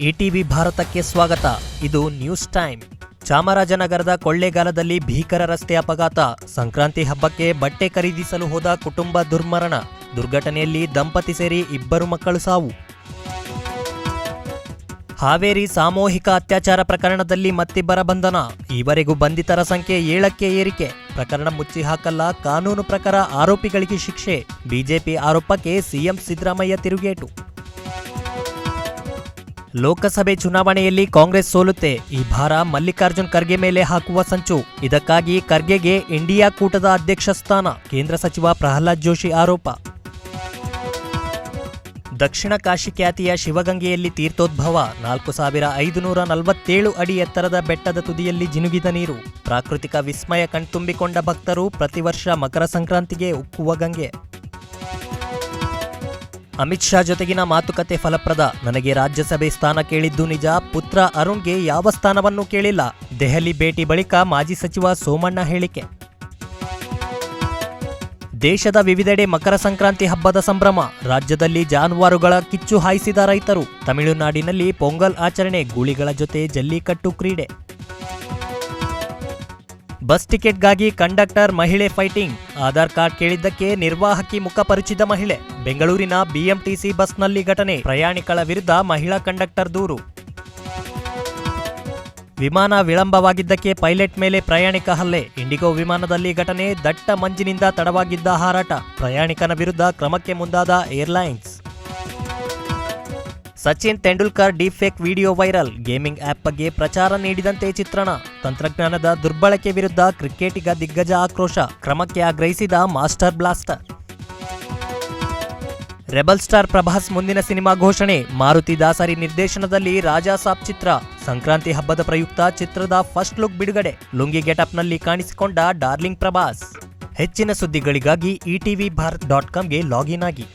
ETV ಭಾರತಕ್ಕೆ ಸ್ವಾಗತ. ಇದು ನ್ಯೂಸ್ ಟೈಮ್. ಚಾಮರಾಜನಗರದ ಕೊಳ್ಳೇಗಾಲದಲ್ಲಿ ಭೀಕರ ರಸ್ತೆ ಅಪಘಾತ. ಸಂಕ್ರಾಂತಿ ಹಬ್ಬಕ್ಕೆ ಬಟ್ಟೆ ಖರೀದಿಸಲು ಹೋದ ಕುಟುಂಬ ದುರ್ಮರಣ. ದುರ್ಘಟನೆಯಲ್ಲಿ ದಂಪತಿ ಸೇರಿ ಇಬ್ಬರು ಮಕ್ಕಳು ಸಾವು. ಹಾವೇರಿ ಸಾಮೂಹಿಕ ಅತ್ಯಾಚಾರ ಪ್ರಕರಣದಲ್ಲಿ ಮತ್ತಿಬ್ಬರ ಬಂಧನ. ಈವರೆಗೂ ಬಂಧಿತರ ಸಂಖ್ಯೆ ಏಳಕ್ಕೆ ಏರಿಕೆ. ಪ್ರಕರಣ ಮುಚ್ಚಿ ಹಾಕಲ್ಲ ಕಾನೂನು ಪ್ರಕಾರ ಆರೋಪಿಗಳಿಗೆ ಶಿಕ್ಷೆ. ಬಿಜೆಪಿ ಆರೋಪಕ್ಕೆ ಸಿಎಂ ಸಿದ್ದರಾಮಯ್ಯ ತಿರುಗೇಟು. ಲೋಕಸಭೆ ಚುನಾವಣೆಯಲ್ಲಿ ಕಾಂಗ್ರೆಸ್ ಸೋಲುತ್ತೆ. ಈ ಭಾರ ಮಲ್ಲಿಕಾರ್ಜುನ್ ಖರ್ಗೆ ಮೇಲೆ ಹಾಕುವ ಸಂಚು. ಇದಕ್ಕಾಗಿ ಖರ್ಗೆಗೆ ಇಂಡಿಯಾ ಕೂಟದ ಅಧ್ಯಕ್ಷ ಸ್ಥಾನ, ಕೇಂದ್ರ ಸಚಿವ ಪ್ರಹ್ಲಾದ್ ಜೋಶಿ ಆರೋಪ. ದಕ್ಷಿಣ ಕಾಶಿ ಖ್ಯಾತಿಯ ಶಿವಗಂಗೆಯಲ್ಲಿ ತೀರ್ಥೋದ್ಭವ. ನಾಲ್ಕು ಸಾವಿರ ಐದುನೂರ ನಲವತ್ತೇಳು ಅಡಿ ಎತ್ತರದ ಬೆಟ್ಟದ ತುದಿಯಲ್ಲಿ ಜಿನುಗಿದ ನೀರು. ಪ್ರಾಕೃತಿಕ ವಿಸ್ಮಯ ಕಣ್ತುಂಬಿಕೊಂಡ ಭಕ್ತರು ಪ್ರತಿವರ್ಷ ಮಕರ ಸಂಕ್ರಾಂತಿಗೆ ಉಕ್ಕುವ ಗಂಗೆ. ಅಮಿತ್ ಶಾ ಜೊತೆಗಿನ ಮಾತುಕತೆ ಫಲಪ್ರದ. ನನಗೆ ರಾಜ್ಯಸಭೆ ಸ್ಥಾನ ಕೇಳಿದ್ದು ನಿಜ, ಪುತ್ರ ಅರುಣ್ಗೆ ಯಾವ ಸ್ಥಾನವನ್ನೂ ಕೇಳಿಲ್ಲ. ದೆಹಲಿ ಭೇಟಿ ಬಳಿಕ ಮಾಜಿ ಸಚಿವ ಸೋಮಣ್ಣ ಹೇಳಿಕೆ. ದೇಶದ ವಿವಿಧೆಡೆ ಮಕರ ಸಂಕ್ರಾಂತಿ ಹಬ್ಬದ ಸಂಭ್ರಮ. ರಾಜ್ಯದಲ್ಲಿ ಜಾನುವಾರುಗಳ ಕಿಚ್ಚು ಹಾಯಿಸಿದ ರೈತರು. ತಮಿಳುನಾಡಿನಲ್ಲಿ ಪೊಂಗಲ್ ಆಚರಣೆ, ಗೂಳಿಗಳ ಜೊತೆ ಜಲ್ಲಿಕಟ್ಟು ಕ್ರೀಡೆ. ಬಸ್ ಟಿಕೆಟ್ಗಾಗಿ ಕಂಡಕ್ಟರ್ ಮಹಿಳೆ ಫೈಟಿಂಗ್. ಆಧಾರ್ ಕಾರ್ಡ್ ಕೇಳಿದ್ದಕ್ಕೆ ನಿರ್ವಾಹಕಿ ಮುಖಪರಿಚಿದ ಮಹಿಳೆ. ಬೆಂಗಳೂರಿನ ಬಿಎಂಟಿಸಿ ಬಸ್ನಲ್ಲಿ ಘಟನೆ, ಪ್ರಯಾಣಿಕಳ ವಿರುದ್ಧ ಮಹಿಳಾ ಕಂಡಕ್ಟರ್ ದೂರು. ವಿಮಾನ ವಿಳಂಬವಾಗಿದ್ದಕ್ಕೆ ಪೈಲಟ್ ಮೇಲೆ ಪ್ರಯಾಣಿಕ ಹಲ್ಲೆ. ಇಂಡಿಗೋ ವಿಮಾನದಲ್ಲಿ ಘಟನೆ, ದಟ್ಟ ಮಂಜಿನಿಂದ ತಡವಾಗಿದ್ದ ಹಾರಾಟ. ಪ್ರಯಾಣಿಕನ ವಿರುದ್ಧ ಕ್ರಮಕ್ಕೆ ಮುಂದಾದ airlines. Sachin Tendulkar deepfake video viral. Gaming app ಬಗ್ಗೆ ಪ್ರಚಾರ ನೀಡಿದಂತೆ ಚಿತ್ರಣ. ತಂತ್ರಜ್ಞಾನದ ದುರ್ಬಳಕೆ ವಿರುದ್ಧ ಕ್ರಿಕೆಟಿಗ ದಿಗ್ಗಜ ಆಕ್ರೋಶ. ಕ್ರಮಕ್ಕೆ ಆಗ್ರಹಿಸಿದ master blaster. Rebel star Prabhas ಮುಂದಿನ ಸಿನಿಮಾ ಘೋಷಣೆ. ಮಾರುತಿ ದಾಸರಿ ನಿರ್ದೇಶನದಲ್ಲಿ ರಾಜಾ ಸಾಬ್ ಚಿತ್ರ. ಸಂಕ್ರಾಂತಿ ಹಬ್ಬದ ಪ್ರಯುಕ್ತ ಚಿತ್ರದ ಫಸ್ಟ್ ಲುಕ್ ಬಿಡುಗಡೆ. ಲುಂಗಿ ಗೆಟಪ್ನಲ್ಲಿ ಕಾಣಿಸಿಕೊಂಡ ಡಾರ್ಲಿಂಗ್ ಪ್ರಭಾಸ್. ಹೆಚ್ಚಿನ ಸುದ್ದಿಗಳಿಗಾಗಿ ಇಟಿವಿ ಭಾರತ್ ಡಾಟ್ ಕಾಮ್ಗೆ ಲಾಗಿನ್ ಆಗಿ.